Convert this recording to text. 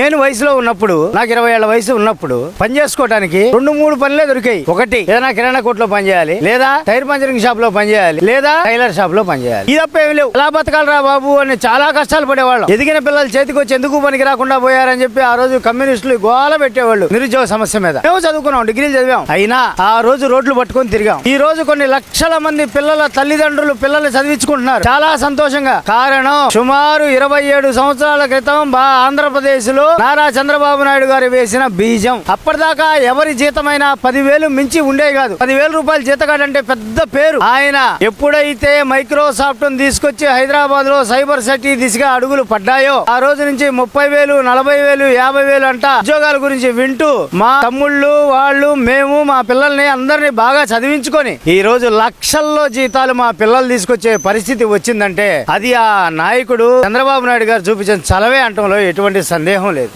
నేను వయసులో ఉన్నప్పుడు నాకు ఇరవై ఏళ్ళ వయసు ఉన్నప్పుడు పని చేసుకోవడానికి రెండు మూడు పనులే దొరికాయి. ఒకటి ఏదైనా కిరాణా కొట్లో పని చేయాలి. లేదా టైర్ పంచరింగ్ షాప్లో పని చేయాలి. లేదా టైలర్ షాప్లో పని చేయాలి. ఇది తప్ప ఏమి లేవు. ఎలా బతకాలరా బాబు అని చాలా కష్టాలు పడేవాళ్ళం. ఎదిగిన పిల్లలు చేతికి వచ్చి ఎందుకు పనికి రాకుండా పోయారని చెప్పి ఆ రోజు కమ్యూనిస్టులు గోల పెట్టేవాళ్ళు నిరుద్యోగ సమస్య మీద. మేము చదువుకున్నాం డిగ్రీలు చదివాం. అయినా ఆ రోజు రోడ్లు పట్టుకొని తిరిగాం. ఈ రోజు కొన్ని లక్షల మంది పిల్లల తల్లిదండ్రులు పిల్లల్ని చదివించుకుంటున్నారు. చాలా సంతోషంగా. కారణం సుమారు ఇరవై ఏడు సంవత్సరాల క్రితం బా ఆంధ్రప్రదేశ్లో నారా చంద్రబాబు నాయుడు గారు వేసిన బీజం. అప్పటిదాకా ఎవరి జీతమైనా పదివేలు మించి ఉండే కాదు. పదివేల రూపాయలు జీతగాడంటే పెద్ద పేరు. ఆయన ఎప్పుడైతే మైక్రోసాఫ్ట్ తీసుకొచ్చి హైదరాబాద్లో సైబర్ సిటీ దిశగా అడుగులు పడ్డాయో ఆ రోజు నుంచి ముప్పై వేలు నలభై వేలు యాభై వేలు అంట ఉద్యోగాల గురించి వింటూ మా తమ్ముళ్ళు వాళ్ళు మేము మా పిల్లల్ని అందరినీ బాగా చదివించుకొని ఈ రోజు లక్షల్లో జీతాలు మా పిల్లలు తీసుకొచ్చే పరిస్థితి వచ్చిందంటే అది ఆ నాయకుడు చంద్రబాబు నాయుడు గారు చూపించిన చలవే అంటంలో ఎటువంటి సందేహం